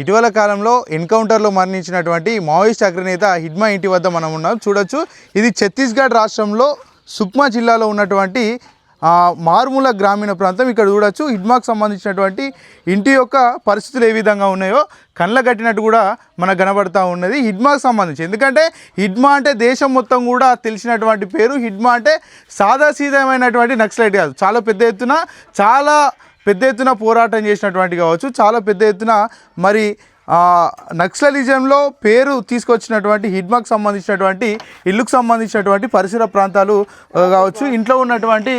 ఇటీవల కాలంలో ఎన్కౌంటర్లో మరణించినటువంటి మావోయిస్ట్ అగ్రనేత హిడ్మా ఇంటి వద్ద మనం ఉన్నాం. చూడొచ్చు. ఇది ఛత్తీస్గఢ్ రాష్ట్రంలో సుక్మా జిల్లాలో ఉన్నటువంటి మారుమూల గ్రామీణ ప్రాంతం. ఇక్కడ చూడొచ్చు. హిడ్మాకు సంబంధించినటువంటి ఇంటి యొక్క పరిస్థితులు ఏ విధంగా ఉన్నాయో కళ్ళ కట్టినట్టు కూడా మనకు కనబడతా ఉన్నది హిడ్మాకు సంబంధించి. ఎందుకంటే హిడ్మా అంటే దేశం మొత్తం కూడా తెలిసినటువంటి పేరు. హిడ్మా అంటే సాదాసీదమైనటువంటి నక్సలైట్ కాదు. చాలా పెద్ద ఎత్తున చాలా పెద్ద ఎత్తున పోరాటం చేసినటువంటి కావచ్చు. చాలా పెద్ద ఎత్తున మరి నక్సలిజంలో పేరు తీసుకొచ్చినటువంటి హిడ్మాకు సంబంధించినటువంటి ఇల్లుకు సంబంధించినటువంటి పరిసర ప్రాంతాలు కావచ్చు. ఇంట్లో ఉన్నటువంటి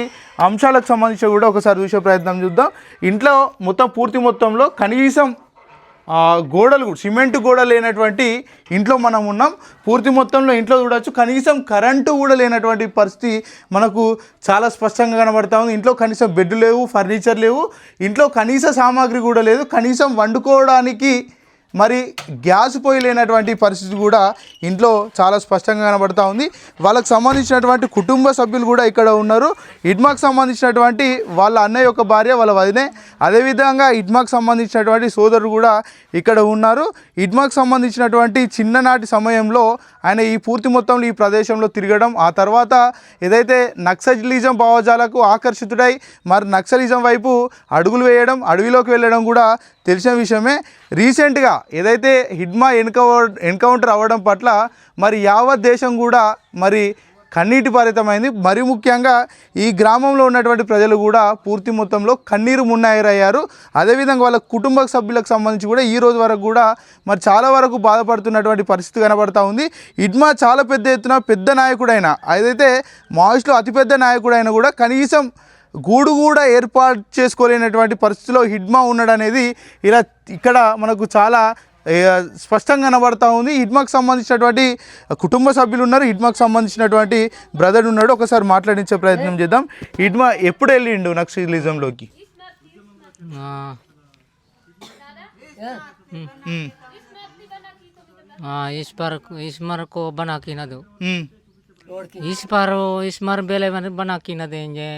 అంశాలకు సంబంధించి కూడా ఒకసారి చూసే ప్రయత్నం చూద్దాం. ఇంట్లో మొత్తం పూర్తి మొత్తంలో కనీసం గోడలు కూడా సిమెంట్ గోడ లేనటువంటి ఇంట్లో మనం ఉన్నాం. పూర్తి మొత్తంలో ఇంట్లో చూడొచ్చు. కనీసం కరెంటు కూడా లేనటువంటి పరిస్థితి మనకు చాలా స్పష్టంగా కనబడతా ఉంది. ఇంట్లో కనీసం బెడ్ లేవు ఫర్నిచర్ లేవు. ఇంట్లో కనీస సామాగ్రి కూడా లేదు. కనీసం వండుకోవడానికి మరి గ్యాస్ పొయ్యి లేనటువంటి పరిస్థితి కూడా ఇంట్లో చాలా స్పష్టంగా కనబడతా ఉంది. వాళ్ళకు సంబంధించినటువంటి కుటుంబ సభ్యులు కూడా ఇక్కడ ఉన్నారు. ఇడ్మాకు సంబంధించినటువంటి వాళ్ళ అన్నయ్య యొక్క భార్య వాళ్ళ వదినే. అదేవిధంగా ఇడ్మాకు సంబంధించినటువంటి సోదరుడు కూడా ఇక్కడ ఉన్నారు. ఇడ్మాకు సంబంధించినటువంటి చిన్ననాటి సమయంలో ఆయన ఈ పూర్తి మొత్తంలో ఈ ప్రదేశంలో తిరగడం ఆ తర్వాత ఏదైతే నక్సలిజం భావజాలకు ఆకర్షితుడై మరి నక్సలిజం వైపు అడుగులు వేయడం అడవిలోకి వెళ్ళడం కూడా తెలిసిన విషయమే. రీసెంట్గా ఏదైతే హిడ్మా ఎన్కౌ ఎన్కౌంటర్ అవ్వడం పట్ల మరి యావత్ దేశం కూడా మరి కన్నీటి పారితమైంది మరి ముఖ్యంగా ఈ గ్రామంలో ఉన్నటువంటి ప్రజలు కూడా పూర్తి మొత్తంలో కన్నీరు మున్నాయిరయ్యారు. అదేవిధంగా వాళ్ళ కుటుంబ సభ్యులకు సంబంధించి కూడా ఈ రోజు వరకు కూడా మరి చాలా వరకు బాధపడుతున్నటువంటి పరిస్థితి కనబడతా ఉంది. ఇడ్మా చాలా పెద్ద ఎత్తున పెద్ద నాయకుడైన ఏదైతే మాయిస్ట్లో అతిపెద్ద నాయకుడైన కూడా కనీసం గూడు కూడా ఏర్పాటు చేసుకోలేనటువంటి పరిస్థితిలో హిడ్మా ఉన్నాడనేది ఇలా ఇక్కడ మనకు చాలా స్పష్టంగా కనబడతా ఉంది హిడ్మాకు సంబంధించినటువంటి కుటుంబ సభ్యులు ఉన్నారు హిడ్మాకు సంబంధించినటువంటి బ్రదర్ ఉన్నాడు ఒకసారి మాట్లాడించే ప్రయత్నం చేద్దాం హిడ్మా ఎప్పుడు వెళ్ళిండు నక్సలిజంలోకి हाँ ఉమ్, हाँ इस पर इस मर को बना के न दो ఉమ్, इस पर इस मर बेले मन बना के न देंगे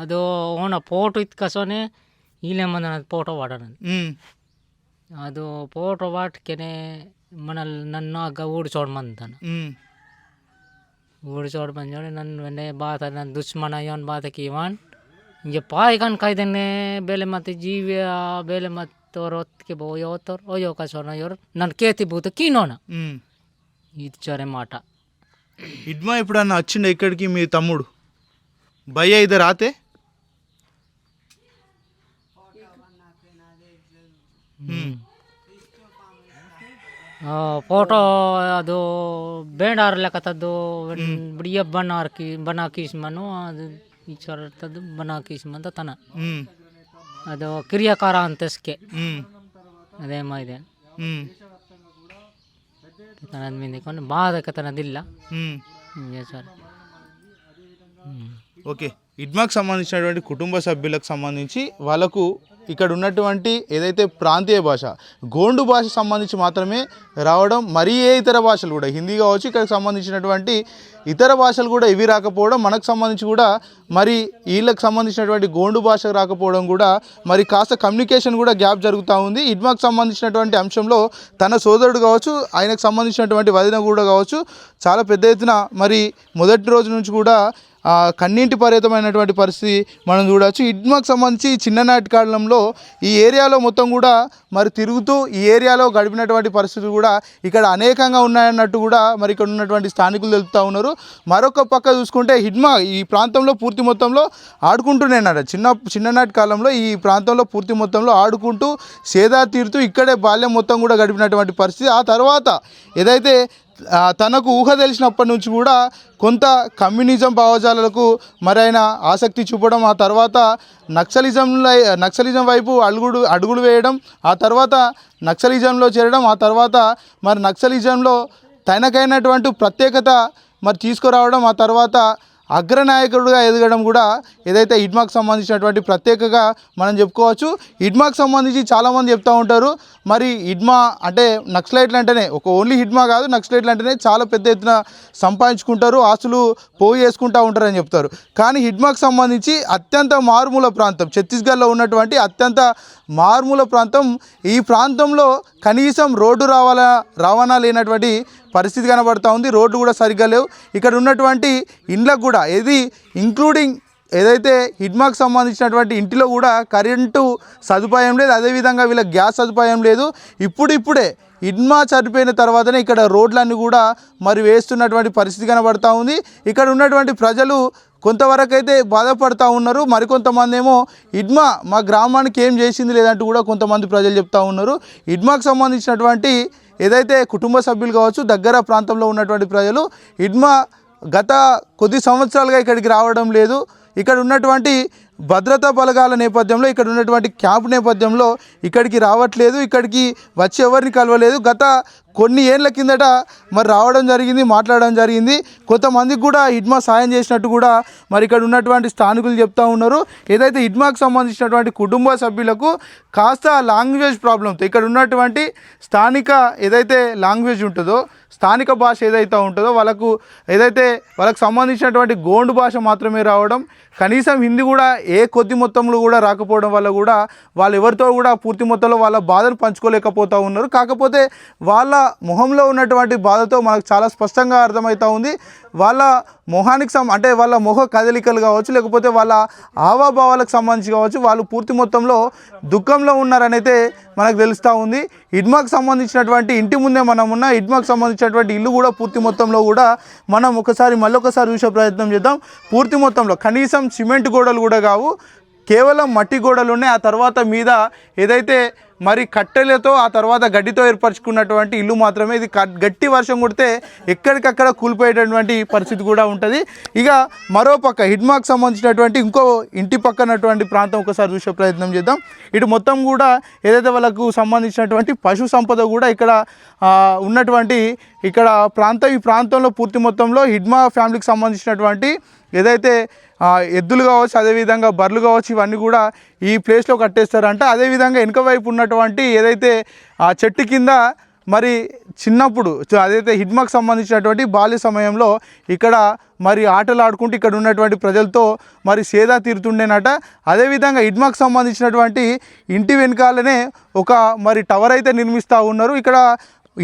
ಅದು ಓನ ಫೋಟೋ ಇತ್ಕಸೋನೆ ಇಲ್ಲೇ ಮಂದ ಫೋಟೋ ವಾಡನ ఉమ్, ಅದು ಫೋಟೋ ವಾಟ್ಕೆನೆ మనల్ నన్ను అగ్గ ఊడ్చోడు మంతాను ఉమ్, ఊడ్చోడు మంచోడు నన్ను వెంటే బాత నన్ను దుష్మన ಇವನ್ ಬಾತಕ್ಕೆ ಇವನ್ ಇಂಜೆ ಪಾಯ್ಕನ್ ಕಾಯ್ದೆನೆ ಬೇಲೆ ಮತ್ತೆ ಜೀವ ಬೇಲೆ ಮತ್ತವ್ರ ಹೊತ್ತಿಗೆ ಬೋ ಯೋತ್ತವ್ರು ಅಯ್ಯೋ ಕಸೋನ ಇವ್ರು ನನ್ನ ಕೇತಿ ಬೂತು ಕೀನೋನ ఉమ్. ఇది చొరే మాట హిడ్మా ఎప్పుడన్నా వచ్చిండే ఇక్కడికి మీ తమ్ముడు భయ్య ఇద్దరు రాతే ಫೋಟೋ ಅದು ಬೇಡಾರ್ ಲೆಕ್ಕತದ್ದು ಬಿಡಿಯ ಬಣ್ಣ ಹಾಕಿ ಬಣ್ಣ ಹಾಕಿಸ್ಮನು ಅದು ಈ ಚೊರತದ್ದು ಬಣ್ಣ ಹಾಕಿಸ್ಮಂತ ತನ ఉమ్, ಅದು ಕಿರಿಯಕಾರ ಅಂತಸ್ಕೆ ఉమ్, ಅದೇಮ ಇದೆ ఉమ్, ತನದ ಮಿಂದಿಕೊಂಡು ಬಾಧಕ ತನದಿಲ್ಲ ఉమ్. ಹಿಂಗೆ ಸರ್ ಹ್ಞೂ ఓకే ఇడ్మాకు సంబంధించినటువంటి కుటుంబ సభ్యులకు సంబంధించి వాళ్ళకు ఇక్కడ ఉన్నటువంటి ఏదైతే ప్రాంతీయ భాష గోండు భాష సంబంధించి మాత్రమే రావడం మరీ ఏ ఇతర భాషలు కూడా హిందీ కావచ్చు ఇక్కడికి సంబంధించినటువంటి ఇతర భాషలు కూడా ఇవి రాకపోవడం మనకు సంబంధించి కూడా మరి వీళ్ళకి సంబంధించినటువంటి గోండు భాష రాకపోవడం కూడా మరి కాస్త కమ్యూనికేషన్ కూడా గ్యాప్ జరుగుతూ ఉంది. ఇడ్మాకు సంబంధించినటువంటి అంశంలో తన సోదరుడు కావచ్చు ఆయనకు సంబంధించినటువంటి వదిన కూడా కావచ్చు చాలా పెద్ద ఎత్తున మరి మొదటి రోజు నుంచి కూడా కన్నీటి పరితమైనటువంటి పరిస్థితి మనం చూడవచ్చు ఇడ్మాకు సంబంధించి చిన్ననాటి కాలంలో ఈ ఏరియాలో మొత్తం కూడా మరి తిరుగుతూ ఈ ఏరియాలో గడిపినటువంటి పరిస్థితులు కూడా ఇక్కడ అనేకంగా ఉన్నాయన్నట్టు కూడా మరి ఇక్కడ ఉన్నటువంటి స్థానికులు తెలుపుతూ ఉన్నారు. మరొక పక్క చూసుకుంటే హిడ్మా ఈ ప్రాంతంలో పూర్తి మొత్తంలో ఆడుకుంటూనేనట. చిన్న చిన్ననాటి కాలంలో ఈ ప్రాంతంలో పూర్తి మొత్తంలో ఆడుకుంటూ సేదా తీరుతూ ఇక్కడే బాల్యం మొత్తం కూడా గడిపినటువంటి పరిస్థితి. ఆ తర్వాత ఏదైతే తనకు ఊహ తెలిసినప్పటి నుంచి కూడా కొంత కమ్యూనిజం భావజాలకు మరైన ఆసక్తి చూపడం ఆ తర్వాత నక్సలిజంలో నక్సలిజం వైపు అడుగుడు అడుగులు వేయడం ఆ తర్వాత నక్సలిజంలో చేరడం ఆ తర్వాత మరి నక్సలిజంలో తనకైనటువంటి ప్రత్యేకత మరి తీసుకురావడం ఆ తర్వాత అగ్రనాయకుడుగా ఎదగడం కూడా ఏదైతే ఇడ్మాకు సంబంధించినటువంటి ప్రత్యేకగా మనం చెప్పుకోవచ్చు. ఇడ్మాకు సంబంధించి చాలామంది చెప్తూ ఉంటారు. మరి ఇడ్మా అంటే నక్సలైట్లు అంటేనే ఒక ఓన్లీ హిడ్మా కాదు నక్సలైట్లు అంటేనే చాలా పెద్ద ఎత్తున సంపాదించుకుంటారు ఆస్తులు పోయి వేసుకుంటూ ఉంటారని చెప్తారు. కానీ హిడ్మాకు సంబంధించి అత్యంత మారుమూల ప్రాంతం ఛత్తీస్గఢ్లో ఉన్నటువంటి అత్యంత మారుమూల ప్రాంతం. ఈ ప్రాంతంలో కనీసం రోడ్డు రావాలా రవాణా లేనటువంటి పరిస్థితి కనబడుతూ ఉంది. రోడ్లు కూడా సరిగ్గా లేవు. ఇక్కడ ఉన్నటువంటి ఇండ్లకు కూడా ఏది ఇంక్లూడింగ్ ఏదైతే హిడ్మాకు సంబంధించినటువంటి ఇంటిలో కూడా కరెంటు సదుపాయం లేదు. అదేవిధంగా వీళ్ళ గ్యాస్ సదుపాయం లేదు. ఇప్పుడిప్పుడే హిడ్మా చనిపోయిన తర్వాతనే ఇక్కడ రోడ్లన్నీ కూడా మరి వేస్తున్నటువంటి పరిస్థితి కనబడతా ఉంది. ఇక్కడ ఉన్నటువంటి ప్రజలు కొంతవరకు అయితే బాధపడుతూ ఉన్నారు. మరికొంతమంది ఏమో ఇడ్మా మా గ్రామానికి ఏం చేసింది లేదంటూ కూడా కొంతమంది ప్రజలు చెప్తా ఉన్నారు. ఇడ్మాకు సంబంధించినటువంటి ఏదైతే కుటుంబ సభ్యులు కావచ్చు దగ్గర ప్రాంతంలో ఉన్నటువంటి ప్రజలు ఇడ్మా గత కొద్ది సంవత్సరాలుగా ఇక్కడికి రావడం లేదు. ఇక్కడ ఉన్నటువంటి భద్రతా బలగాల నేపథ్యంలో ఇక్కడ ఉన్నటువంటి క్యాంప్ నేపథ్యంలో ఇక్కడికి రావట్లేదు ఇక్కడికి వచ్చి ఎవరిని కలవలేదు. గత కొన్ని ఏళ్ళ కిందట మరి రావడం జరిగింది మాట్లాడడం జరిగింది. కొంతమందికి కూడా హిడ్మా సాయం చేసినట్టు కూడా మరి ఇక్కడ ఉన్నటువంటి స్థానికులు చెప్తా ఉన్నారు. ఏదైతే హిడ్మాకు సంబంధించినటువంటి కుటుంబ సభ్యులకు కాస్త లాంగ్వేజ్ ప్రాబ్లంతో ఇక్కడ ఉన్నటువంటి స్థానిక ఏదైతే లాంగ్వేజ్ ఉంటుందో స్థానిక భాష ఏదైతే ఉంటుందో వాళ్ళకు ఏదైతే వాళ్ళకు సంబంధించినటువంటి గోండు భాష మాత్రమే రావడం కనీసం హిందీ కూడా ఏ కొద్ది మొత్తంలో కూడా రాకపోవడం వల్ల కూడా వాళ్ళు ఎవరితో కూడా పూర్తి మొత్తంలో వాళ్ళ బాధను పంచుకోలేకపోతూ ఉన్నారు. కాకపోతే వాళ్ళ మొహంలో ఉన్నటువంటి బాధతో మనకు చాలా స్పష్టంగా అర్థమవుతూ ఉంది. వాళ్ళ మొహానికి సం అంటే వాళ్ళ మొహ కదలికలు కావచ్చు లేకపోతే వాళ్ళ ఆవాభావాలకు సంబంధించి కావచ్చు వాళ్ళు పూర్తి మొత్తంలో దుఃఖంలో ఉన్నారనైతే మనకు తెలుస్తూ ఉంది. ఇడ్మాకు సంబంధించినటువంటి ఇంటి ముందే మనం ఉన్న ఇడ్మాకు సంబంధించినటువంటి ఇల్లు కూడా పూర్తి మొత్తంలో కూడా మనం ఒకసారి మళ్ళొకసారి చూసే ప్రయత్నం చేద్దాం. పూర్తి మొత్తంలో కనీసం సిమెంట్ గోడలు కూడా కావు. కేవలం మట్టి గోడలు ఉన్నాయి ఆ తర్వాత మీద ఏదైతే మరి కట్టెలతో ఆ తర్వాత గడ్డితో ఏర్పరచుకున్నటువంటి ఇల్లు మాత్రమే. ఇది గట్టి వర్షం కొడితే ఎక్కడికక్కడ కూలిపోయేటటువంటి పరిస్థితి కూడా ఉంటుంది. ఇక మరో పక్క హిడ్మాక్ సంబంధించినటువంటి ఇంకో ఇంటి పక్కనటువంటి ప్రాంతం ఒకసారి చూసే ప్రయత్నం చేద్దాం. ఇటు మొత్తం కూడా ఏదైతే వాళ్ళకు సంబంధించినటువంటి పశు సంపద కూడా ఇక్కడ ఉన్నటువంటి ఇక్కడ ప్రాంతం ఈ ప్రాంతంలో పూర్తి మొత్తంలో హిడ్మా ఫ్యామిలీకి సంబంధించినటువంటి ఏదైతే ఎద్దులు కావచ్చు అదేవిధంగా బర్రెలు కావచ్చు ఇవన్నీ కూడా ఈ ప్లేస్లో కట్టేస్తారంట. అదేవిధంగా వెనుక వైపు ఉన్నటువంటి ఏదైతే ఆ చెట్టు కింద మరి చిన్నప్పుడు అదైతే హిడ్మాకు సంబంధించినటువంటి బాల్య సమయంలో ఇక్కడ మరి ఆటలు ఆడుకుంటూ ఇక్కడ ఉన్నటువంటి ప్రజలతో మరి సేదా తీరుతుండేనట. అదేవిధంగా హిడ్మాకు సంబంధించినటువంటి ఇంటి వెనకాలనే ఒక మరి టవర్ అయితే నిర్మిస్తూ ఉన్నారు. ఇక్కడ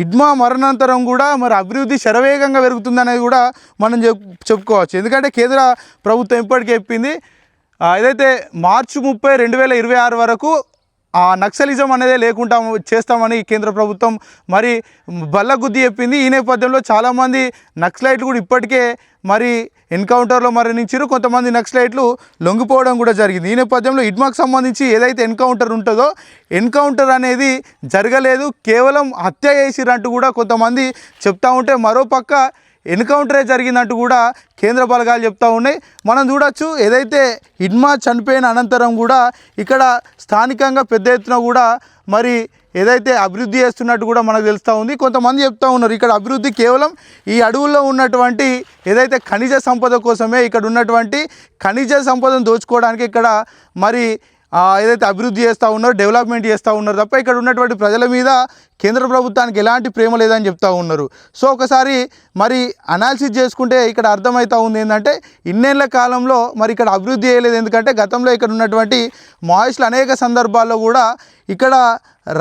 ఇడ్మా మరణాంతరం కూడా మరి అభివృద్ధి శరవేగంగా పెరుగుతుందనేది కూడా మనం చెప్ చెప్పుకోవచ్చు. ఎందుకంటే కేంద్ర ప్రభుత్వం ఇప్పటికే చెప్పింది ఏదైతే మార్చి ముప్పై రెండు వేల ఇరవై ఆరు వరకు ఆ నక్సలిజం అనేది లేకుండా చేస్తామని కేంద్ర ప్రభుత్వం మరి బల్లగుద్ది చెప్పింది. ఈ నేపథ్యంలో చాలామంది నక్సలైట్లు కూడా ఇప్పటికే మరి ఎన్కౌంటర్లో మరణించారు. కొంతమంది నక్సలైట్లు లొంగిపోవడం కూడా జరిగింది. ఈ నేపథ్యంలో ఇడ్మాకు సంబంధించి ఏదైతే ఎన్కౌంటర్ ఉంటుందో ఎన్కౌంటర్ అనేది జరగలేదు. కేవలం హత్య చేసిరంటూ కూడా కొంతమంది చెప్తా ఉంటే మరోపక్క ఎన్కౌంటరే జరిగిందంటూ కూడా కేంద్ర బలగాలు చెప్తా ఉన్నాయి. మనం చూడొచ్చు ఏదైతే ఇడ్మా చనిపోయిన అనంతరం కూడా ఇక్కడ స్థానికంగా పెద్ద ఎత్తున కూడా మరి ఏదైతే అభివృద్ధి చేస్తున్నట్టు కూడా మనకు తెలుస్తూ ఉంది. కొంతమంది చెప్తా ఉన్నారు ఇక్కడ అభివృద్ధి కేవలం ఈ అడవుల్లో ఉన్నటువంటి ఏదైతే ఖనిజ సంపద కోసమే ఇక్కడ ఉన్నటువంటి ఖనిజ సంపదను దోచుకోవడానికి ఇక్కడ మరి ఏదైతే అభివృద్ధి చేస్తూ ఉన్నారో డెవలప్మెంట్ చేస్తూ ఉన్నారు తప్ప ఇక్కడ ఉన్నటువంటి ప్రజల మీద కేంద్ర ప్రభుత్వానికి ఎలాంటి ప్రేమ లేదని చెప్తా ఉన్నారు. సో ఒకసారి మరి అనాలిసిస్ చేసుకుంటే ఇక్కడ అర్థమవుతా ఉంది ఏంటంటే ఇన్నేళ్ళ కాలంలో మరి ఇక్కడ అభివృద్ధి చేయలేదు. ఎందుకంటే గతంలో ఇక్కడ ఉన్నటువంటి మాయిస్లు అనేక సందర్భాల్లో కూడా ఇక్కడ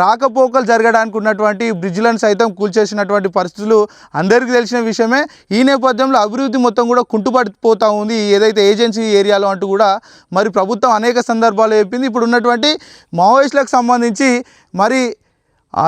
రాకపోకలు జరగడానికి ఉన్నటువంటి బ్రిడ్జ్లను సైతం కూల్చేసినటువంటి పరిస్థితులు అందరికీ తెలిసిన విషయమే. ఈ నేపథ్యంలో అభివృద్ధి మొత్తం కూడా కుంటుపడిపోతూ ఉంది. ఏదైతే ఏజెన్సీ ఏరియాలో అంటూ కూడా మరి ప్రభుత్వం అనేక సందర్భాలు చెప్పింది. ఇప్పుడు ఉన్నటువంటి మావోయిస్టులకు సంబంధించి మరి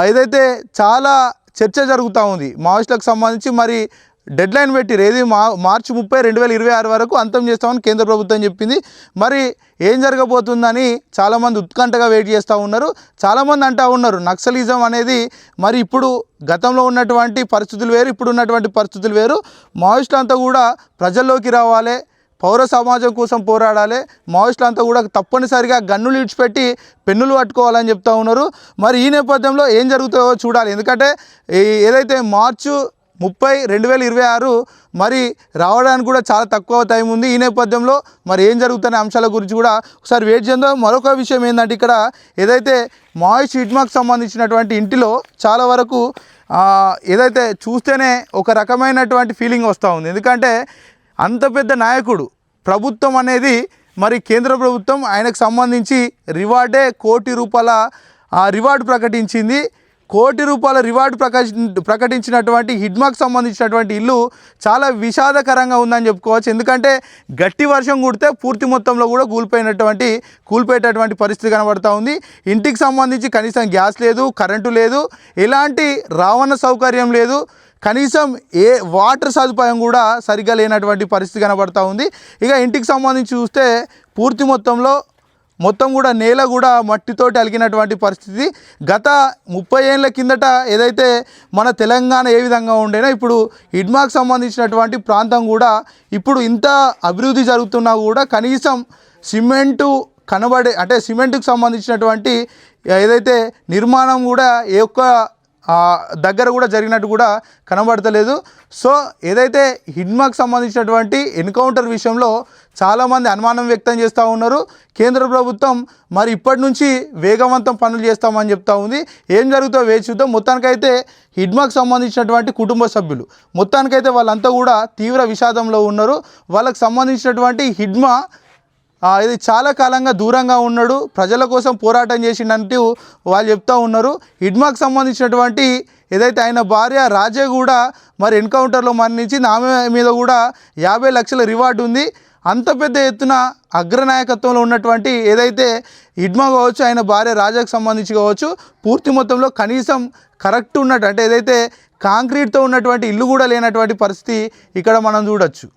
ఏదైతే చాలా చర్చ జరుగుతూ ఉంది మావోయిస్టులకు సంబంధించి మరి డెడ్ లైన్ పెట్టిరు ఏది మా మార్చి ముప్పై రెండు వేల ఇరవై ఆరు వరకు అంతం చేస్తామని కేంద్ర ప్రభుత్వం చెప్పింది. మరి ఏం జరగబోతుందని చాలామంది ఉత్కంఠగా వెయిట్ చేస్తూ ఉన్నారు. చాలామంది అంటూ ఉన్నారు నక్సలిజం అనేది మరి ఇప్పుడు గతంలో ఉన్నటువంటి పరిస్థితులు వేరు ఇప్పుడు ఉన్నటువంటి పరిస్థితులు వేరు. మావోయిస్టులు అంతా కూడా ప్రజల్లోకి రావాలి. పౌర సమాజం కోసం పోరాడాలి. మావోయిస్టులు అంతా కూడా తప్పనిసరిగా గన్నులు ఇడిచిపెట్టి పెన్నులు పట్టుకోవాలని చెప్తా ఉన్నారు. మరి ఈ నేపథ్యంలో ఏం జరుగుతుందో చూడాలి. ఎందుకంటే ఏదైతే మార్చు ముప్పై రెండు వేల ఇరవై ఆరు మరి రావడానికి కూడా చాలా తక్కువ టైం ఉంది. ఈ నేపథ్యంలో మరి ఏం జరుగుతున్న అంశాల గురించి కూడా ఒకసారి వెయిట్ చేద్దాం. మరొక విషయం ఏంటంటే ఇక్కడ ఏదైతే మాయిష్ ఇడ్మాకు సంబంధించినటువంటి ఇంటిలో చాలా వరకు ఏదైతే చూస్తేనే ఒక రకమైనటువంటి ఫీలింగ్ వస్తూ ఉంది. ఎందుకంటే అంత పెద్ద నాయకుడు ప్రభుత్వం అనేది మరి కేంద్ర ప్రభుత్వం ఆయనకు సంబంధించి రివార్డే కోటి రూపాయల ఆ, రివార్డు ప్రకటించింది. కోటి రూపాయల రివార్డు ప్రకటి ప్రకటించినటువంటి హిడ్మాకు సంబంధించినటువంటి ఇల్లు చాలా విషాదకరంగా ఉందని చెప్పుకోవచ్చు. ఎందుకంటే గట్టి వర్షం కుడితే పూర్తి మొత్తంలో కూడా కూలిపోయినటువంటి కూలిపోయేటటువంటి పరిస్థితి కనబడతా ఉంది. ఇంటికి సంబంధించి కనీసం గ్యాస్ లేదు కరెంటు లేదు. ఎలాంటి రవాణా సౌకర్యం లేదు. కనీసం ఏ వాటర్ సదుపాయం కూడా సరిగ్గా లేనటువంటి పరిస్థితి కనబడతా ఉంది. ఇక ఇంటికి సంబంధించి చూస్తే పూర్తి మొత్తంలో మొత్తం కూడా నేల కూడా మట్టితోటి అలిగినటువంటి పరిస్థితి. గత ముప్పై ఏళ్ళ కిందట ఏదైతే మన తెలంగాణ ఏ విధంగా ఉండేనో ఇప్పుడు ఇడ్మాకు సంబంధించినటువంటి ప్రాంతం కూడా ఇప్పుడు ఇంత అభివృద్ధి జరుగుతున్నా కూడా కనీసం సిమెంటు కనబడే అంటే సిమెంట్కి సంబంధించినటువంటి ఏదైతే నిర్మాణం కూడా ఏ ఒక్క దగ్గర కూడా జరిగినట్టు కూడా కనబడతలేదు. సో ఏదైతే హిడ్మాకు సంబంధించినటువంటి ఎన్కౌంటర్ విషయంలో చాలామంది అనుమానం వ్యక్తం చేస్తూ ఉన్నారు. కేంద్ర ప్రభుత్వం మరి ఇప్పటి నుంచి వేగవంతం పనులు చేస్తామని చెప్తా ఉంది. ఏం జరుగుతుందో వేచి చూద్దాం మొత్తానికైతే హిడ్మాకు సంబంధించినటువంటి కుటుంబ సభ్యులు మొత్తానికైతే వాళ్ళంతా కూడా తీవ్ర విషాదంలో ఉన్నారు. వాళ్ళకు సంబంధించినటువంటి హిడ్మా ఇది చాలా కాలంగా దూరంగా ఉన్నాడు. ప్రజల కోసం పోరాటం చేసిండంటూ వాళ్ళు చెప్తా ఉన్నారు. ఇడ్మాకు సంబంధించినటువంటి ఏదైతే ఆయన భార్య రాజే కూడా మరి ఎన్కౌంటర్లో మరణించింది. ఆమె మీద కూడా యాభై లక్షల రివార్డు ఉంది. అంత పెద్ద ఎత్తున అగ్రనాయకత్వంలో ఉన్నటువంటి ఏదైతే ఇడ్మా కావచ్చు ఆయన భార్య రాజాకు సంబంధించి కావచ్చు పూర్తి మొత్తంలో కనీసం కరెక్ట్ ఉన్నట్టు అంటే ఏదైతే కాంక్రీట్తో ఉన్నటువంటి ఇల్లు కూడా లేనటువంటి పరిస్థితి ఇక్కడ మనం చూడొచ్చు.